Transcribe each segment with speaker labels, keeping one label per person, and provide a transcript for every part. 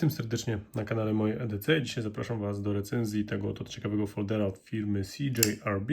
Speaker 1: Witam serdecznie na kanale mojej EDC. Dzisiaj zapraszam Was do recenzji tego oto ciekawego foldera od firmy CJRB,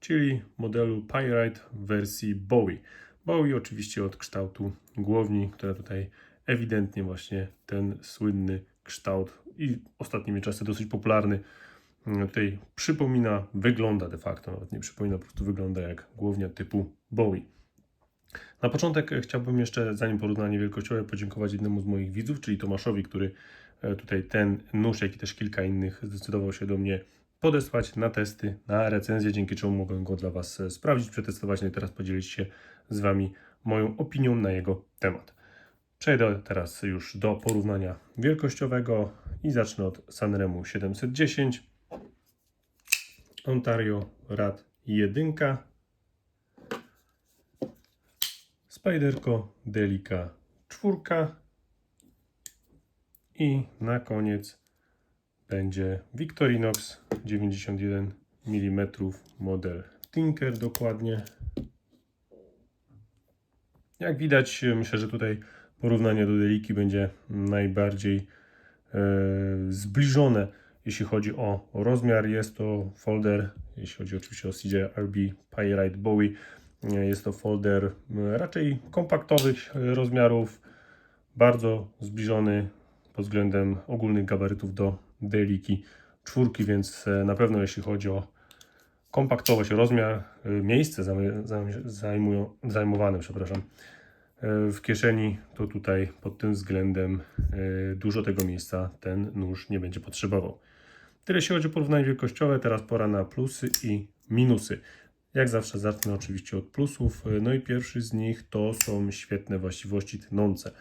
Speaker 1: czyli modelu Pyrite wersji Bowie. Bowie oczywiście od kształtu głowni, która tutaj ewidentnie właśnie ten słynny kształt i ostatnimi czasy dosyć popularny mm, tutaj przypomina, wygląda de facto, nawet nie przypomina, po prostu wygląda jak głownia typu Bowie. Na początek chciałbym jeszcze, zanim porównanie wielkościowe, podziękować jednemu z moich widzów, czyli Tomaszowi, który e, tutaj ten nóż, jak i też kilka innych zdecydował się do mnie podesłać na testy, na recenzję, dzięki czemu mogłem go dla Was e, sprawdzić, przetestować, no i teraz podzielić się z Wami moją opinią na jego temat. Przejdę teraz już do porównania wielkościowego i zacznę od Sanremu 710, Ontario Rad 1, Spiderko Delica 4 i na koniec będzie Victorinox 91 mm model Tinker dokładnie. Jak widać, myślę, że tutaj porównanie do Deliki będzie najbardziej e, zbliżone, jeśli chodzi o rozmiar. Jest to folder, jeśli chodzi oczywiście o CJRB Pyrite Bowie, jest to folder e, raczej kompaktowych e, rozmiarów, bardzo zbliżony pod względem ogólnych gabarytów do Deliki czwórki, więc e, na pewno jeśli chodzi o kompaktowość, rozmiar, miejsce zajmują, zajmowane, przepraszam, w kieszeni, to tutaj pod tym względem dużo tego miejsca ten nóż nie będzie potrzebował. Tyle jeśli chodzi o porównanie wielkościowe, teraz pora na plusy i minusy. Jak zawsze zacznę oczywiście od plusów. No i pierwszy z nich to są świetne właściwości tnące.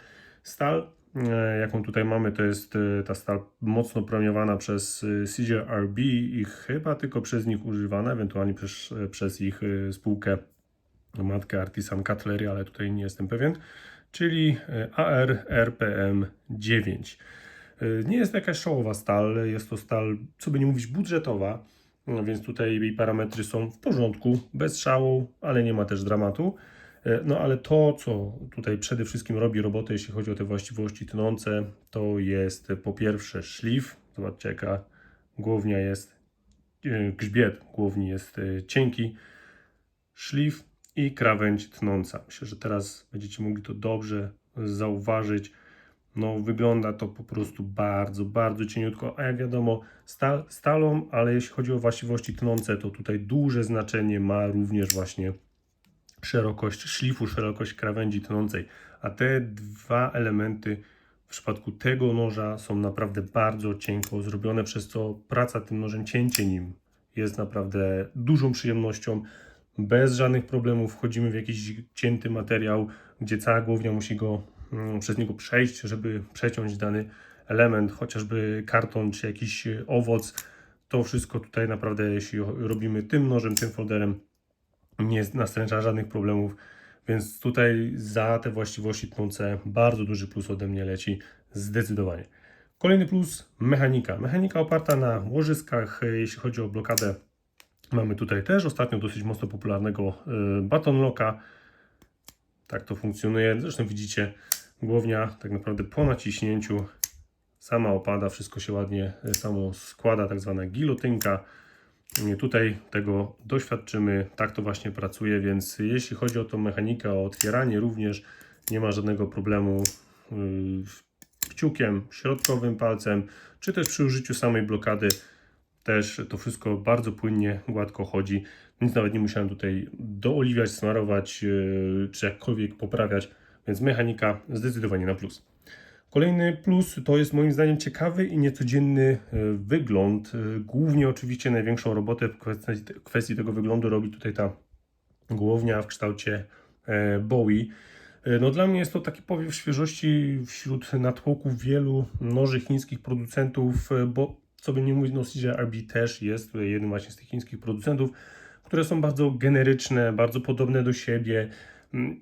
Speaker 1: Stal, e, jaką tutaj mamy, to jest e, ta stal mocno premiowana przez e, CJRB i chyba tylko przez nich używana, ewentualnie przez, przez ich spółkę matkę Artisan Cutlery, ale tutaj nie jestem pewien, czyli AR RPM 9. Nie jest to jakaś showowa stal, jest to stal, co by nie mówić, budżetowa no więc tutaj jej parametry są w porządku, bez szału, ale nie ma też dramatu. E, no ale to, co tutaj przede wszystkim robi robotę, jeśli chodzi o te właściwości tnące, to jest po pierwsze szlif. Zobaczcie, jaka głownia jest, e, grzbiet głowni jest e, cienki. Szlif i krawędź tnąca. Myślę, że teraz będziecie mogli to dobrze zauważyć no wygląda to po prostu bardzo, bardzo cieniutko, a jak wiadomo stal, stalą, ale jeśli chodzi o właściwości tnące, to tutaj duże znaczenie ma również właśnie szerokość szlifu, szerokość krawędzi tnącej, a te dwa elementy w przypadku tego noża są naprawdę bardzo cienko zrobione, przez co praca tym nożem, cięcie nim jest naprawdę dużą przyjemnością. Bez żadnych problemów wchodzimy w jakiś cięty materiał, gdzie cała głownia musi go przez niego przejść, żeby przeciąć dany element, chociażby karton czy jakiś owoc. To wszystko tutaj naprawdę, jeśli robimy tym nożem, tym folderem, nie nastręcza żadnych problemów. Więc tutaj za te właściwości tnące bardzo duży plus ode mnie leci zdecydowanie. Kolejny plus mechanika. Mechanika oparta na łożyskach, jeśli chodzi o blokadę. Mamy tutaj też ostatnio dosyć mocno popularnego y, baton locka. Tak to funkcjonuje. Zresztą widzicie, Głownia tak naprawdę po naciśnięciu sama opada, wszystko się ładnie e, samo składa, tak zwana gilotynka. Tutaj tego doświadczymy, tak to właśnie pracuje, więc jeśli chodzi o tą mechanikę, o otwieranie również nie ma żadnego problemu e, kciukiem, środkowym palcem, czy też przy użyciu samej blokady też to wszystko bardzo płynnie, gładko chodzi. Nic nawet nie musiałem tutaj dooliwiać, smarować, e, czy jakkolwiek poprawiać. Więc mechanika zdecydowanie na plus. Kolejny plus to jest moim zdaniem ciekawy i niecodzienny e, wygląd. E, głównie oczywiście największą robotę w kwestii, kwestii tego wyglądu robi tutaj ta głownia w kształcie e, Bowie. No dla mnie jest to taki powiew świeżości wśród natłoków wielu noży chińskich producentów, bo co by nie mówić, no CJRB też jest jednym właśnie z tych chińskich producentów, które są bardzo generyczne, bardzo podobne do siebie,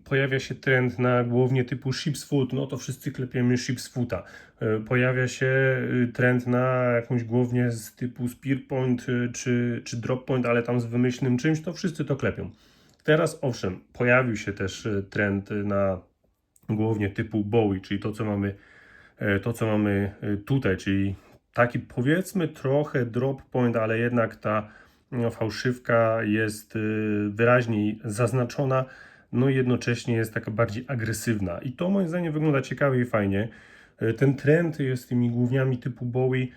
Speaker 1: pojawia się trend na głownie typu Ship's Foot, no to wszyscy klepiemy Ship's Foota. E, pojawia się y, trend na jakąś głownię z typu Spearpoint y, czy, czy Droppoint, ale tam z wymyślnym czymś, to wszyscy to klepią. Teraz owszem, pojawił się też y, trend na głownię typu Bowie, czyli to co mamy e, to, co mamy tutaj, czyli taki powiedzmy trochę drop point, ale jednak ta no, fałszywka jest wyraźniej zaznaczona, no i jednocześnie jest taka bardziej agresywna. I to moim zdaniem wygląda ciekawie i fajnie. E, Ten trend jest tymi główniami typu Bowie.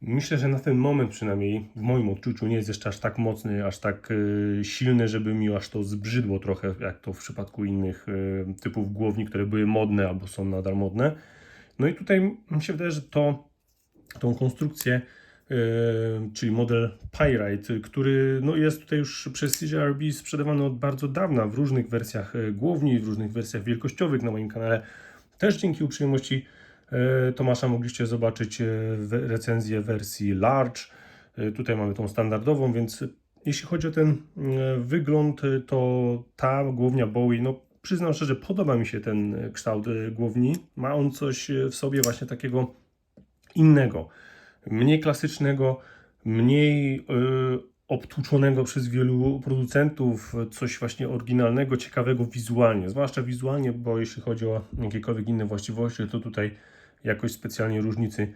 Speaker 1: Myślę, że na ten moment przynajmniej w moim odczuciu nie jest jeszcze aż tak mocny, aż tak e, silny, żeby mi aż to zbrzydło trochę, jak to w przypadku innych e, typów głowni, które były modne albo są nadal modne. No i tutaj mi się wydaje, że to, tą konstrukcję, czyli model Pyrite, który no, jest tutaj już przez CJRB sprzedawany od bardzo dawna w różnych wersjach e, głowni, w różnych wersjach wielkościowych na moim kanale. Też dzięki uprzejmości e, Tomasza mogliście zobaczyć recenzję wersji Large. Tutaj mamy tą standardową, więc jeśli chodzi o ten wygląd, to ta głownia Bowie, no przyznam szczerze, podoba mi się ten kształt głowni. Ma on coś w sobie właśnie takiego innego, mniej klasycznego, mniej e, obtłuczonego przez wielu producentów, coś właśnie oryginalnego, ciekawego wizualnie, zwłaszcza wizualnie, bo jeśli chodzi o jakiekolwiek inne właściwości, to tutaj jakoś specjalnie różnicy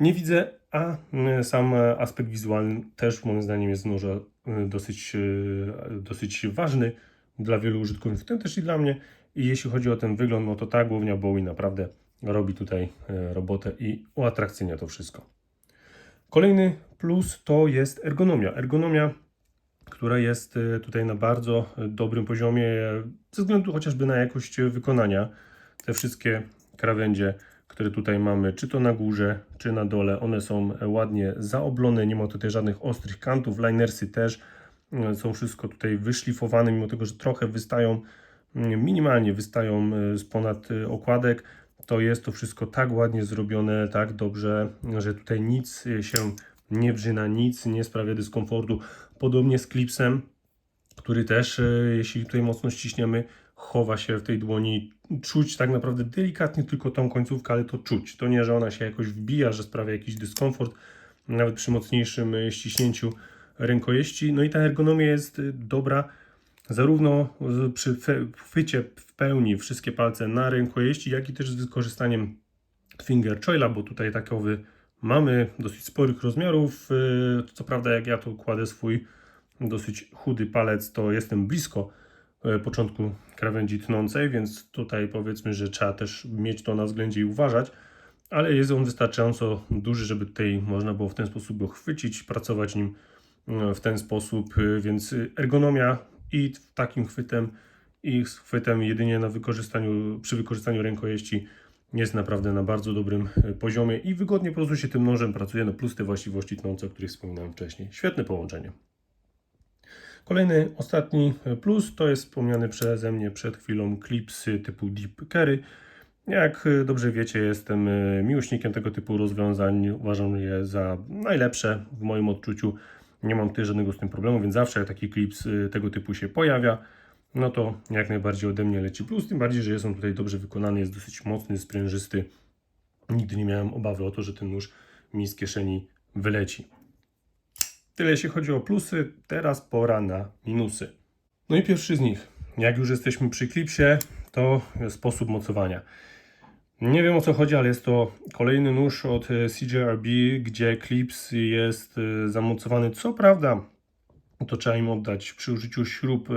Speaker 1: nie widzę, a y, sam aspekt wizualny też moim zdaniem jest może y, dosyć, y, dosyć ważny dla wielu użytkowników, w tym też i dla mnie. I jeśli chodzi o ten wygląd, no to ta głownia Bowie naprawdę robi tutaj robotę i uatrakcyjnia to wszystko. Kolejny plus to jest ergonomia. Ergonomia, która jest e, tutaj na bardzo e, dobrym poziomie, e, ze względu chociażby na jakość wykonania. Te wszystkie krawędzie, które tutaj mamy, czy to na górze, czy na dole, one są ładnie zaoblone, nie ma tutaj żadnych ostrych kantów. Linersy też są wszystko tutaj wyszlifowane, mimo tego, że trochę wystają, mm, minimalnie wystają z ponad okładek to jest to wszystko tak ładnie zrobione, tak dobrze, że tutaj nic się nie brzyna, nic nie sprawia dyskomfortu. Podobnie z klipsem, który też, y, jeśli tutaj mocno ściśniemy, chowa się w tej dłoni. Czuć tak naprawdę delikatnie tylko tą końcówkę, ale to czuć. To nie, że ona się jakoś wbija, że sprawia jakiś dyskomfort, nawet przy mocniejszym y, ściśnięciu rękojeści. No i ta ergonomia jest y, dobra zarówno przy chwycie w pełni wszystkie palce na rękojeści, jak i też z wykorzystaniem finger choila, bo tutaj takowy mamy dosyć sporych rozmiarów. Yy, Co prawda, jak ja tu kładę swój dosyć chudy palec, to jestem blisko e, początku krawędzi tnącej, więc tutaj powiedzmy, że trzeba też mieć to na względzie i uważać, ale jest on wystarczająco duży, żeby tutaj można było w ten sposób go chwycić, pracować nim e, w ten sposób, więc ergonomia i takim chwytem i z chwytem jedynie na wykorzystaniu, przy wykorzystaniu rękojeści jest naprawdę na bardzo dobrym e, poziomie i wygodnie po prostu się tym nożem pracuje, no plus te właściwości tnące, o których wspominałem wcześniej. Świetne połączenie. Kolejny, ostatni plus to jest wspomniany przeze mnie przed chwilą klipsy typu Deep Carry. Jak e, dobrze wiecie, jestem e, miłośnikiem tego typu rozwiązań. Uważam je za najlepsze w moim odczuciu. Nie mam tutaj żadnego z tym problemu, więc zawsze jak taki klips e, tego typu się pojawia, no to jak najbardziej ode mnie leci plus. Tym bardziej, że jest on tutaj dobrze wykonany, jest dosyć mocny, sprężysty. Nigdy nie miałem obawy o to, że ten nóż mi z kieszeni wyleci. Tyle jeśli chodzi o plusy, teraz pora na minusy. No i pierwszy z nich. Jak już jesteśmy przy klipsie, to sposób mocowania. Nie wiem o co chodzi, ale jest to kolejny nóż od e, CJRB, gdzie klips jest e, zamocowany. Co prawda, to trzeba im oddać przy użyciu śrub e,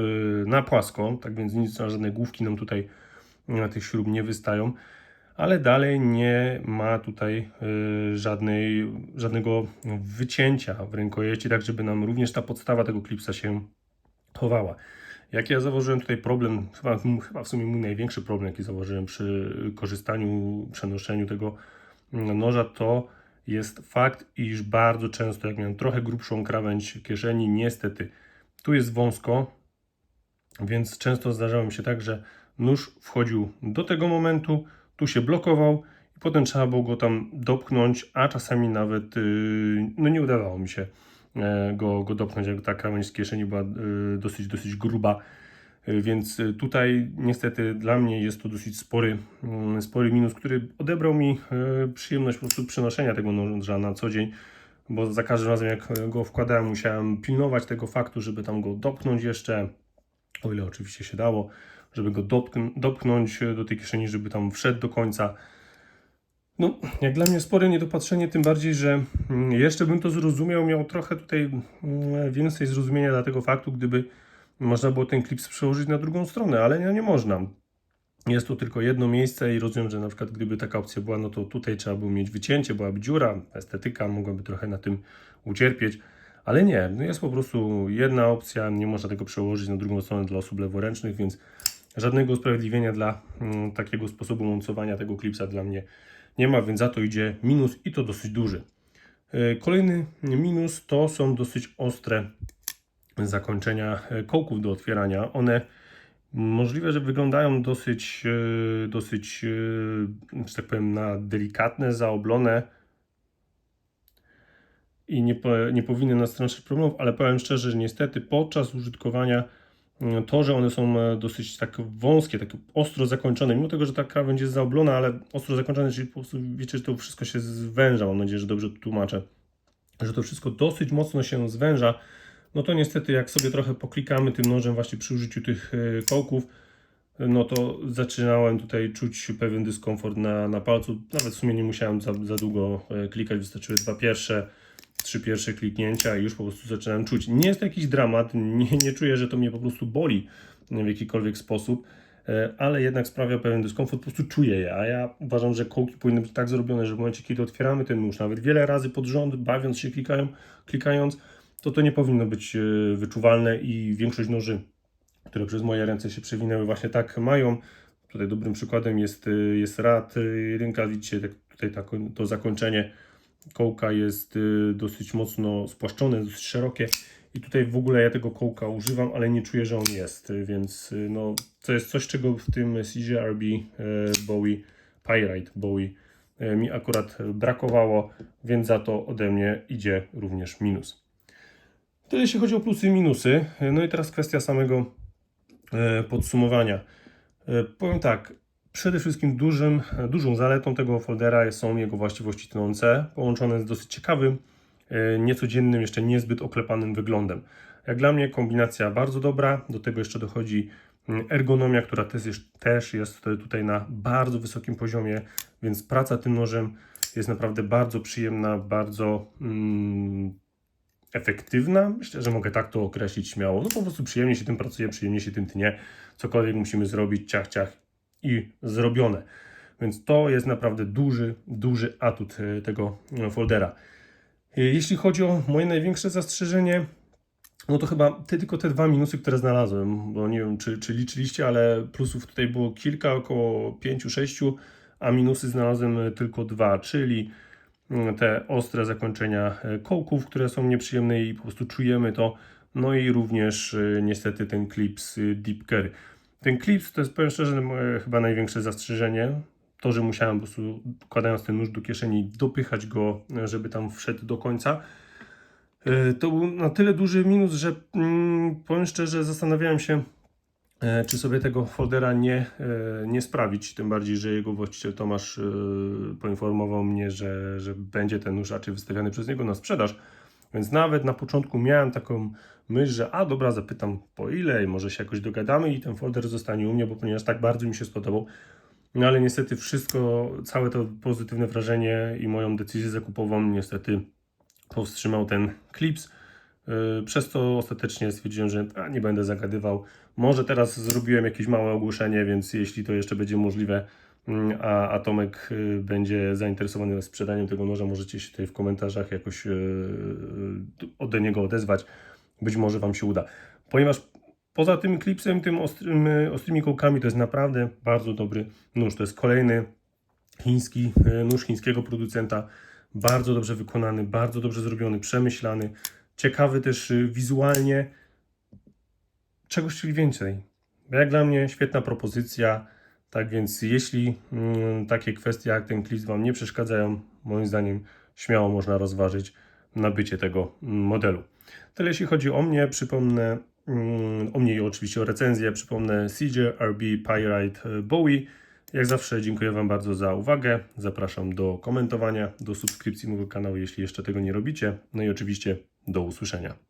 Speaker 1: na płasko, tak więc nic, żadne główki nam tutaj tych śrub nie wystają, ale dalej nie ma tutaj żadnej, żadnego wycięcia w rękojeści, tak żeby nam również ta podstawa tego klipsa się chowała. Jak ja zauważyłem tutaj problem, chyba, chyba w sumie mój największy problem, jaki zauważyłem przy korzystaniu, przenoszeniu tego noża, to jest fakt, iż bardzo często, jak miałem trochę grubszą krawędź kieszeni, niestety tu jest wąsko, więc często zdarzało mi się tak, że nóż wchodził do tego momentu, tu się blokował i potem trzeba było go tam dopchnąć, a czasami nawet yy, no nie udawało mi się go, go dopchnąć, jak ta krawędź z kieszeni była yy, dosyć, dosyć gruba. Yy, Więc tutaj niestety dla mnie jest to dosyć spory, mm, spory minus, który odebrał mi przyjemność po prostu przenoszenia tego noża na co dzień, bo za każdym razem jak go wkładałem musiałem pilnować tego faktu, żeby tam go dopchnąć jeszcze, o ile oczywiście się dało, żeby go dopkn- dopchnąć do tej kieszeni, żeby tam wszedł do końca. No, jak dla mnie spore niedopatrzenie, tym bardziej, że mm, jeszcze bym to zrozumiał, miał trochę tutaj mm, więcej zrozumienia dla tego faktu, gdyby można było ten klips przełożyć na drugą stronę, ale nie, nie można. Jest to tylko jedno miejsce i rozumiem, że na przykład gdyby taka opcja była, no to tutaj trzeba było mieć wycięcie, byłaby dziura, estetyka mogłaby trochę na tym ucierpieć, ale nie, no jest po prostu jedna opcja, nie można tego przełożyć na drugą stronę dla osób leworęcznych, więc żadnego usprawiedliwienia dla mm, takiego sposobu mocowania tego klipsa dla mnie nie ma, więc za to idzie minus i to dosyć duży. E, Kolejny minus to są dosyć ostre zakończenia e, kołków do otwierania. One możliwe, że wyglądają dosyć, e, dosyć, że tak powiem, na delikatne, zaoblone i nie, nie powinny nastręczać problemów, ale powiem szczerze, że niestety podczas użytkowania to, że one są e, dosyć tak wąskie, tak ostro zakończone, mimo tego, że ta krawędź jest zaoblona, ale ostro zakończone, czyli po prostu wiecie, że to wszystko się zwęża, mam nadzieję, że dobrze to tłumaczę, że to wszystko dosyć mocno się zwęża, no to niestety jak sobie trochę poklikamy tym nożem właśnie przy użyciu tych e, kołków, no to zaczynałem tutaj czuć pewien dyskomfort na, na palcu. Nawet w sumie nie musiałem za, za długo e, klikać, wystarczyły dwa pierwsze, trzy pierwsze kliknięcia i już po prostu zaczynałem czuć. Nie jest to jakiś dramat, nie, nie czuję, że to mnie po prostu boli w jakikolwiek sposób, e, ale jednak sprawia pewien dyskomfort, po prostu czuję je, a ja uważam, że kołki powinny być tak zrobione, że w momencie, kiedy otwieramy ten nóż, nawet wiele razy pod rząd, bawiąc się klikają, klikając, to to nie powinno być e, wyczuwalne i większość noży, które przez moje ręce się przewinęły, właśnie tak mają. Tutaj dobrym przykładem jest, e, jest rad e, rynka, widzicie, tak tutaj to zakończenie kołka jest dosyć mocno spłaszczone, dosyć szerokie i tutaj w ogóle ja tego kołka używam, ale nie czuję, że on jest, więc no, to jest coś, czego w tym CJRB Bowie, Pyrite Bowie mi akurat brakowało, więc za to ode mnie idzie również minus. Tyle jeśli chodzi o plusy i minusy. No i teraz kwestia samego podsumowania. Powiem tak, przede wszystkim dużym, dużą zaletą tego foldera są jego właściwości tnące, połączone z dosyć ciekawym, e, niecodziennym, jeszcze niezbyt oklepanym wyglądem. Jak dla mnie kombinacja bardzo dobra, do tego jeszcze dochodzi mm, ergonomia, która też jest, tutaj na bardzo wysokim poziomie, więc praca tym nożem jest naprawdę bardzo przyjemna, bardzo mm, efektywna. Myślę, że mogę tak to określić śmiało. No po prostu przyjemnie się tym pracuje, przyjemnie się tym tnie. Cokolwiek musimy zrobić, ciach, ciach i zrobione. Więc to jest naprawdę duży, duży atut e, tego e, foldera. E, Jeśli chodzi o moje największe zastrzeżenie, no to chyba te, tylko te dwa minusy, które znalazłem, bo nie wiem, czy, czy liczyliście, ale plusów tutaj było kilka, około 5-6, a minusy znalazłem tylko dwa, czyli te ostre zakończenia kołków, które są nieprzyjemne i po prostu czujemy to. No i również niestety ten klips Deep Curry. Ten klips to jest powiem szczerze moje chyba największe zastrzeżenie. To, że musiałem po prostu wkładając ten nóż do kieszeni dopychać go, żeby tam wszedł do końca. To był na tyle duży minus, że mm, powiem szczerze zastanawiałem się E, czy sobie tego foldera nie, e, nie sprawić, tym bardziej, że jego właściciel Tomasz e, poinformował mnie, że, że będzie ten nóż raczej wystawiany przez niego na sprzedaż. Więc nawet na początku miałem taką myśl, że a dobra, zapytam po ile i może się jakoś dogadamy i ten folder zostanie u mnie, bo ponieważ tak bardzo mi się spodobał. No ale niestety wszystko, całe to pozytywne wrażenie i moją decyzję zakupową niestety powstrzymał ten klips. Yy, Przez to ostatecznie stwierdziłem, że a, nie będę zagadywał. Może teraz zrobiłem jakieś małe ogłoszenie, więc jeśli to jeszcze będzie możliwe, a, a Tomek y, będzie zainteresowany sprzedaniem tego noża, możecie się tutaj w komentarzach jakoś yy, ode niego odezwać. Być może Wam się uda. Ponieważ poza tym klipsem, tym ostrym, ostrymi kołkami, to jest naprawdę bardzo dobry nóż. To jest kolejny chiński y, nóż chińskiego producenta. Bardzo dobrze wykonany, bardzo dobrze zrobiony, przemyślany ciekawy też wizualnie. Czegoś chcieli więcej. Jak dla mnie świetna propozycja. Tak więc jeśli mm, takie kwestie jak ten klip Wam nie przeszkadzają, moim zdaniem śmiało można rozważyć nabycie tego mm, modelu. Tyle jeśli chodzi o mnie, przypomnę mm, o mnie i oczywiście o recenzję, przypomnę CJ RB Pyrite y, Bowie. Jak zawsze dziękuję Wam bardzo za uwagę. Zapraszam do komentowania, do subskrypcji mojego kanału, jeśli jeszcze tego nie robicie. No i oczywiście do usłyszenia.